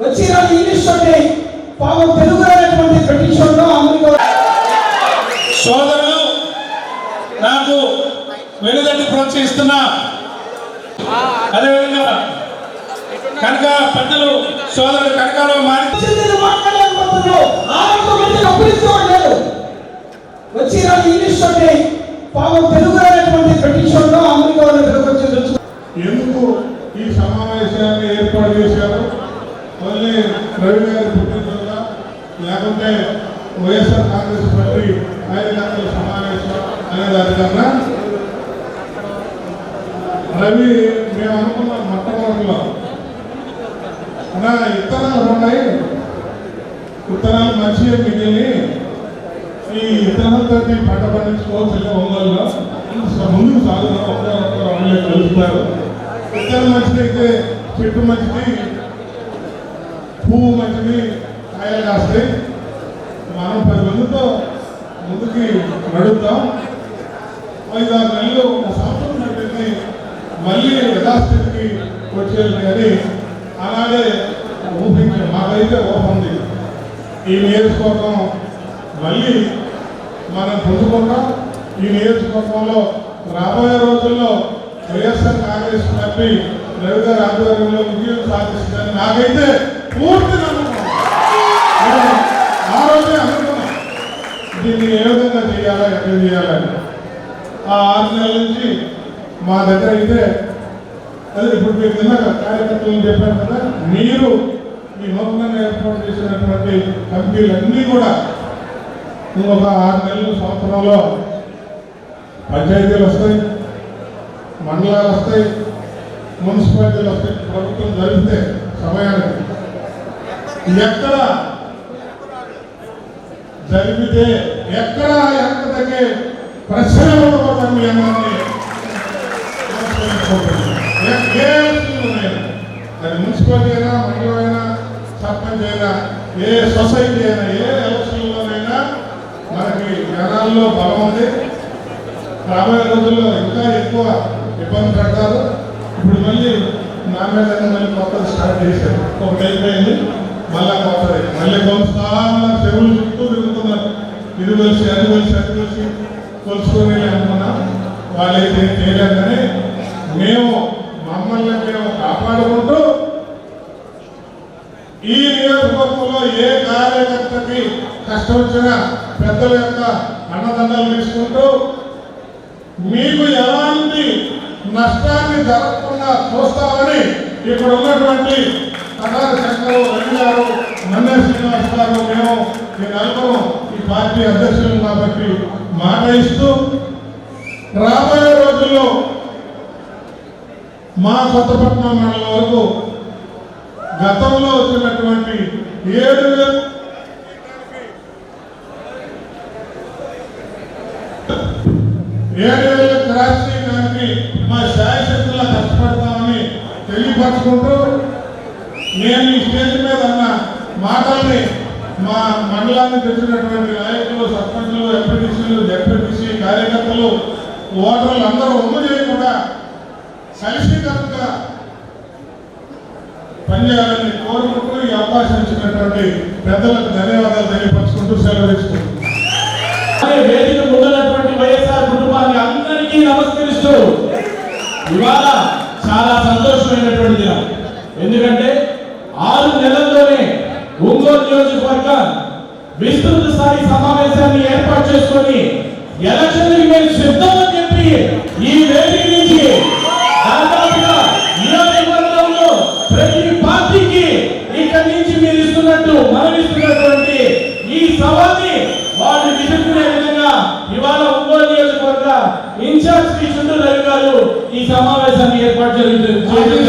వచ్చి ఈరోజు ఇంగ్లీష్ తోటి పాపం తెలుగు అనేటువంటి బ్రిటిష్ వాళ్ళు అమెరికా సోదరులు నాకు వెనుదండి ప్రోత్సహిస్తున్నా. అదేవిధంగా కనుక పెద్దలు సోదరుడు కనకారావు మారి వచ్చి ఈరోజు ఇంగ్లీష్ తోటి పాపం తెలుగు అనేటువంటి బ్రిటిష్ వాళ్ళు అమెరికా వాళ్ళు ఎందుకు ఈ సమావేశాన్ని ఏర్పాటు చేశారు? మళ్ళీ రవి గారి పుట్టినరోజున లేకుంటే వైఎస్ఆర్ కాంగ్రెస్ పార్టీ కార్యకర్తల సమావేశం అనే దానికన్నా రవి మేము అనుకున్నాం మొట్టమొదటిలో. అన్నా ఇత్తనాలు ఉన్నాయి. విత్తనాలు మంచిగా మిగిలి ఈ విత్తనాలతో పంట పండించుకోవచ్చు ఒంగోలులో ముందుకు సాగుతారు ఒకరు ఒకరు అమలే కలుపుతారు. విత్తనం మంచిదైతే చెట్టు మంచిది పువ్వు మంచిది కాయలు కాస్తాయి మనం పది మందితో ముందుకి నడుద్దాం. ఐదు ఆరు నెలలు ఒక సంవత్సరం నడిపింది మళ్ళీ యథాస్థితికి వచ్చేది కానీ అలాగే ఊహించాం. మాకైతే ఊహ ఉంది. ఈ నియోజకవర్గం మళ్ళీ మనం పొందుకుంటాం. ఈ నియోజకవర్గంలో రాబోయే రోజుల్లో వైఎస్ఆర్ కాంగ్రెస్ పార్టీ రవి గారి ఆధ్వర్యంలో విజయం సాధిస్తుందని నాకైతే పూర్తి నమ్మకం ఆ రోజే అనుకున్నాం దీన్ని ఏ విధంగా చేయాలా ఎక్కడ చేయాలని ఆ ఆరు నెలల నుంచి మా దగ్గర అయితే అదే ఇప్పుడు మీరు నిన్న కార్యకర్తలు చెప్పారు కదా మీరు ఈ నూతనంగా ఏర్పాటు చేసినటువంటి కమిటీలన్నీ కూడా ఇంకొక ఆరు నెలలు సంవత్సరంలో పంచాయతీలు వస్తాయి మండలాలు వస్తాయి మున్సిపాలిటీలో ప్రభుత్వం జరిపితే సమయానికి. ఎక్కడ జరిగితే ఎక్కడ ఎంత తగ్గే ప్రశ్న ఏ- అది మున్సిపాలిటీ అయినా మండలం అయినా సర్పంచ్ అయినా ఏ సొసైటీ అయినా ఏ ఎలక్షన్లోనైనా మనకి జనాల్లో బలం ఉంది. రాబోయే రోజుల్లో ఇంకా ఎక్కువ ఇబ్బంది పెడతారు. ఇప్పుడు మళ్ళీ నా మీద మళ్ళీ కొత్తది స్టార్ట్ చేశారు. ఒక అయిపోయింది మళ్ళా కొత్తది మళ్ళీ కొలుస్తామన్న చెరువులు చుట్టూ తిరుగుతున్నారు. ఇది కలిసి అది కలిసి అది కలిసి కొలుసుకొని అనుకున్నా వాళ్ళైతే చేయలేదని మేము మమ్మల్ని మేము కాపాడుకుంటూ ఈ నియోజకవర్గంలో ఏ కార్యకర్తకి కష్టం వచ్చినా పెద్దల యొక్క అన్నదండలు తీసుకుంటూ మీకు ఎలాంటి నష్టాన్ని జరగకుండా చూస్తామని ఇక్కడ ఉన్నటువంటి కటారి శంకరు రవి గారు మన్నే శ్రీనివాస్ గారు మేము ఈ నలుగురు ఈ పార్టీ అధ్యక్షులు కాబట్టి మాట ఇస్తూ రాబోయే రోజుల్లో మా కొత్తపట్నం మండలం వరకు గతంలో వచ్చినటువంటి ఏడు ఏడు వేల మా శాయశక్తులా కష్టపడతామని తెలియపరచుకుంటూ నేను ఈ స్టేజ్ మీద అన్న మాటల్ని మా మండలాన్ని తెచ్చినటువంటి నాయకులు సర్పంచులు ఎంపీటీసీలు జడ్పీటీసీ కార్యకర్తలు ఓటర్లు అందరూ ఒమ్ము చేయకుండా కలిసికట్టుగా పనిచేయాలని కోరుకుంటూ ఈ అవకాశం ఇచ్చినటువంటి పెద్దలకు ధన్యవాదాలు తెలియపరచుకుంటూ ఇవాళ చాలా సంతోషమైనటువంటి దినం. ఎందుకంటే ఆరు నెలల్లోనే ఒంగోలు నియోజకవర్గం విస్తృత స్థాయి సమావేశాన్ని ఏర్పాటు చేసుకొని ఎలక్షన్లకు మేము సిద్ధమని చెప్పి ఈ వేదిక నుంచి దాదాపుగా నియోజకవర్గంలో ప్రతి పార్టీకి ఇక్కడి నుంచి మీరు ఇస్తున్నట్టు మనం ఇస్తున్నటువంటి ఈ సవాల్ని వాళ్ళు విసుకునే విధంగా ఇవాళ ఒంగోలు నియోజకవర్గ ఇన్ఛార్జ్ శ్రీ చుండ్రు రవి గారు ఈ సమావేశాన్ని ఏర్పాటు చేయడం జరుగుతుంది. సభ్యులు